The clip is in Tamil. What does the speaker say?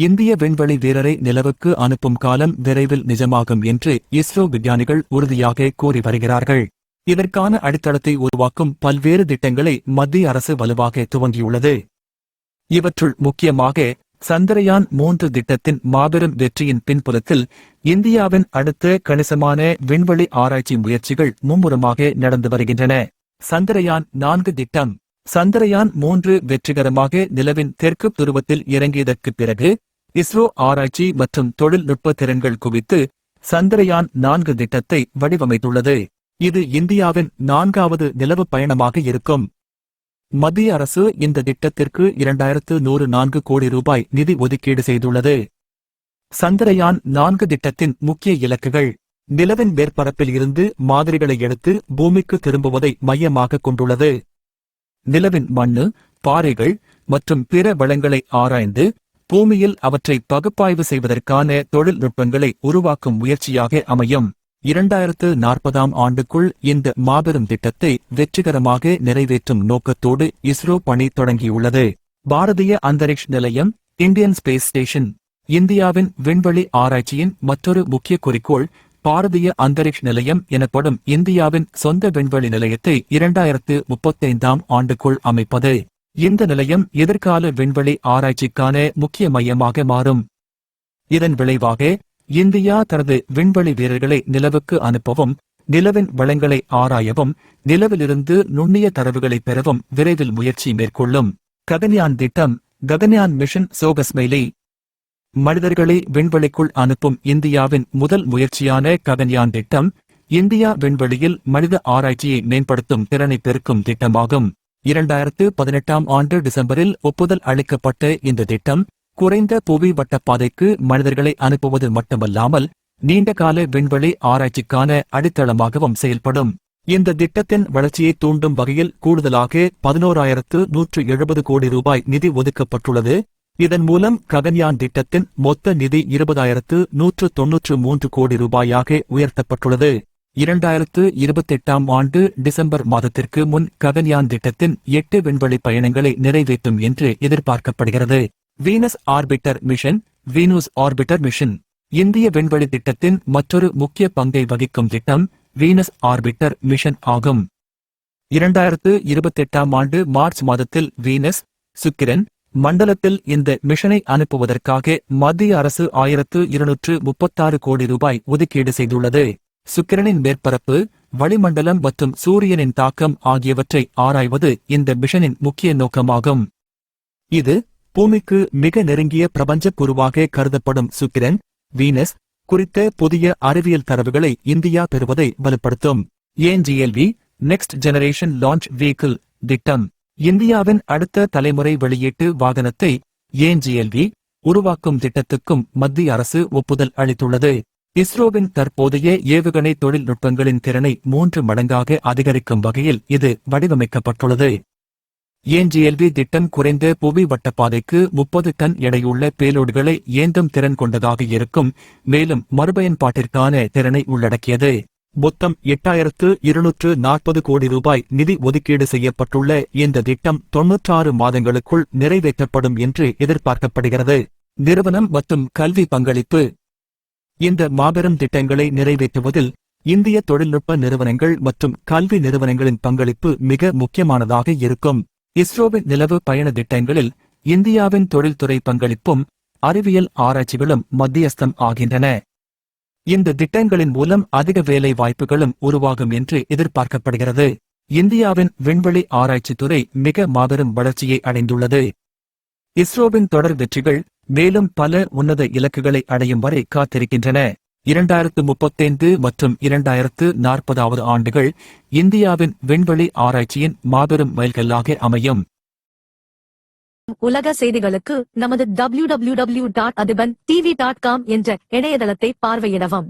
இந்திய விண்வெளி வீரரை நிலவுக்கு அனுப்பும் காலம் விரைவில் நிஜமாகும் என்று இஸ்ரோ விஞ்ஞானிகள் உறுதியாக கூறி வருகிறார்கள். இதற்கான அடித்தளத்தை உருவாக்கும் பல்வேறு திட்டங்களை மத்திய அரசு வலுவாக துவங்கியுள்ளது. இவற்றுள் முக்கியமாக சந்திரயான் மூன்று திட்டத்தின் மாபெரும் வெற்றியின் பின்புலத்தில் இந்தியாவின் அடுத்த கணிசமான விண்வெளி ஆராய்ச்சி முயற்சிகள் மும்முரமாக நடந்து வருகின்றன. சந்திரயான் நான்கு திட்டம். சந்திரயான் மூன்று வெற்றிகரமாக நிலவின் தெற்கு துருவத்தில் இறங்கியதற்குப் பிறகு இஸ்ரோ ஆராய்ச்சி மற்றும் தொழில்நுட்ப திறன்கள் குவித்து சந்திரயான் நான்கு திட்டத்தை வடிவமைத்துள்ளது. இது இந்தியாவின் நான்காவது நிலவு பயணமாக இருக்கும். மத்திய அரசு இந்த திட்டத்திற்கு இரண்டாயிரத்து நூறு நான்கு கோடி ரூபாய் நிதி ஒதுக்கீடு செய்துள்ளது. சந்திரயான் நான்கு திட்டத்தின் முக்கிய இலக்குகள். நிலவின் மேற்பரப்பில் இருந்து மாதிரிகளை எடுத்து பூமிக்கு திரும்புவதை மையமாக கொண்டுள்ளது. நிலவின் மண்ணு பாறைகள் மற்றும் பிற வளங்களை ஆராய்ந்து பூமியில் அவற்றை பகுப்பாய்வு செய்வதற்கான தொழில்நுட்பங்களை உருவாக்கும் முயற்சியாக அமையும். இரண்டாயிரத்து நாற்பதாம் ஆண்டுக்குள் இந்த மாபெரும் திட்டத்தை வெற்றிகரமாக நிறைவேற்றும் நோக்கத்தோடு இஸ்ரோ பணி தொடங்கியுள்ளது. பாரதிய அந்தரிக்ஷ் நிலையம் இந்தியன் ஸ்பேஸ் ஸ்டேஷன். இந்தியாவின் விண்வெளி ஆராய்ச்சியின் மற்றொரு முக்கிய குறிக்கோள் பாரதிய அந்தரிக்ஷ் நிலையம் எனப்படும் இந்தியாவின் சொந்த விண்வெளி நிலையத்தை இரண்டாயிரத்து முப்பத்தைந்தாம் ஆண்டுக்குள் அமைப்பது. இந்த நிலையம் எதிர்கால விண்வெளி ஆராய்ச்சிக்கான முக்கிய மையமாக மாறும். இதன் விளைவாக இந்தியா தனது விண்வெளி வீரர்களை நிலவுக்கு அனுப்பவும் நிலவின் வளங்களை ஆராயவும் நிலவிலிருந்து நுண்ணிய தரவுகளை பெறவும் விரைவில் முயற்சி மேற்கொள்ளும். ககன்யான் திட்டம் ககன்யான் மிஷன் சோகஸ்மெய்லி மனிதர்களை விண்வெளிக்குள் அனுப்பும் இந்தியாவின் முதல் முயற்சியான ககன்யான் திட்டம் இந்தியா விண்வெளியில் மனித ஆராய்ச்சியை மேம்படுத்தும் திறனை பெருக்கும் திட்டமாகும். இரண்டாயிரத்து பதினெட்டாம் ஆண்டு டிசம்பரில் ஒப்புதல் அளிக்கப்பட்ட இந்த திட்டம் குறைந்த புவி வட்டப்பாதைக்கு மனிதர்களை அனுப்புவது மட்டுமல்லாமல் நீண்டகால விண்வெளி ஆராய்ச்சிக்கான அடித்தளமாகவும் செயல்படும். இந்த திட்டத்தின் வளர்ச்சியை தூண்டும் வகையில் கூடுதலாக பதினோராயிரத்து நூற்று எழுபது கோடி ரூபாய் நிதி ஒதுக்கப்பட்டுள்ளது. இதன் மூலம் ககன்யான் திட்டத்தின் மொத்த நிதி இருபதாயிரத்து நூற்று தொன்னூற்று மூன்று கோடி ரூபாயாக உயர்த்தப்பட்டுள்ளது. இரண்டாயிரத்து இருபத்தெட்டாம் ஆண்டு டிசம்பர் மாதத்திற்கு முன் ககன்யான் திட்டத்தின் எட்டு விண்வெளி பயணங்களை நிறைவேற்றும் என்று எதிர்பார்க்கப்படுகிறது. Venus orbiter mission Venus orbiter mission. இந்திய விண்வெளி திட்டத்தின் மற்றொரு முக்கிய பங்கை வகிக்கும் திட்டம் வீனஸ் ஆர்பிட்டர் மிஷன் ஆகும். இரண்டாயிரத்து இருபத்தெட்டாம் ஆண்டு மார்ச் மாதத்தில் வீனஸ் சுக்கிரன் மண்டலத்தில் இந்த மிஷனை அனுப்புவதற்காக மத்திய அரசு ஆயிரத்து இருநூற்று முப்பத்தாறு கோடி ரூபாய் ஒதுக்கீடு செய்துள்ளது. சுக்கிரனின் மேற்பரப்பு வளிமண்டலம் மற்றும் சூரியனின் தாக்கம் ஆகியவற்றை ஆராய்வது இந்த மிஷனின் முக்கிய நோக்கமாகும். இது பூமிக்கு மிக நெருங்கிய பிரபஞ்ச குருவாக கருதப்படும் சுக்கிரன் வீனஸ் குறித்த புதிய அறிவியல் தரவுகளை இந்தியா பெறுவதை வலுப்படுத்தும். NGLV next generation launch vehicle திட்டம். இந்தியாவின் அடுத்த தலைமுறை வெளியீட்டு வாகனத்தை ஏன்ஜிஎல்வி உருவாக்கும் திட்டத்துக்கும் மத்திய அரசு ஒப்புதல் அளித்துள்ளது. இஸ்ரோவின் தற்போதைய ஏவுகணை தொழில்நுட்பங்களின் திறனை மூன்று மடங்காக அதிகரிக்கும் வகையில் இது வடிவமைக்கப்பட்டுள்ளது. ஏன்ஜிஎல்வி திட்டம் குறைந்த புவி வட்டப்பாதைக்கு முப்பது டன் எடையுள்ள பேலோடுகளை ஏந்தும் திறன் கொண்டதாக இருக்கும் மேலும் மறுபயன்பாட்டிற்கான திறனை உள்ளடக்கியது. மொத்தம் எட்டாயிரத்து இருநூற்று நாற்பது கோடி ரூபாய் நிதி ஒதுக்கீடு செய்யப்பட்டுள்ள இந்த திட்டம் தொன்னூற்றாறு மாதங்களுக்குள் நிறைவேற்றப்படும் என்று எதிர்பார்க்கப்படுகிறது. நிறுவனம் மற்றும் கல்வி பங்களிப்பு இந்த மாபெரும் திட்டங்களை நிறைவேற்றுவதில் இந்திய தொழில்நுட்ப நிறுவனங்கள் மற்றும் கல்வி நிறுவனங்களின் பங்களிப்பு மிக முக்கியமானதாக இருக்கும். இஸ்ரோவின் நிலவு பயண திட்டங்களில் இந்தியாவின் தொழில்துறை பங்களிப்பும் அறிவியல் ஆராய்ச்சிகளும் மத்தியஸ்தம் ஆகின்றன. இந்த திட்டங்களின் மூலம் அதிக வேலை வாய்ப்புகளும் உருவாகும் என்று எதிர்பார்க்கப்படுகிறது. இந்தியாவின் விண்வெளி ஆராய்ச்சித்துறை மிக மாபெரும் வளர்ச்சியை அடைந்துள்ளது. இஸ்ரோவின் தொடர் வெற்றிகள் மேலும் பல உன்னத இலக்குகளை அடையும் வரை காத்திருக்கின்றன. இரண்டாயிரத்து முப்பத்தைந்து மற்றும் இரண்டாயிரத்து நாற்பதாவது ஆண்டுகள் இந்தியாவின் விண்வெளி ஆராய்ச்சியின் மாபெரும் மைல்கல்லாக அமையும். உலக செய்திகளுக்கு நமது W W W dot Athiban TV dot com என்ற இணையதளத்தை பார்வையிடவும்.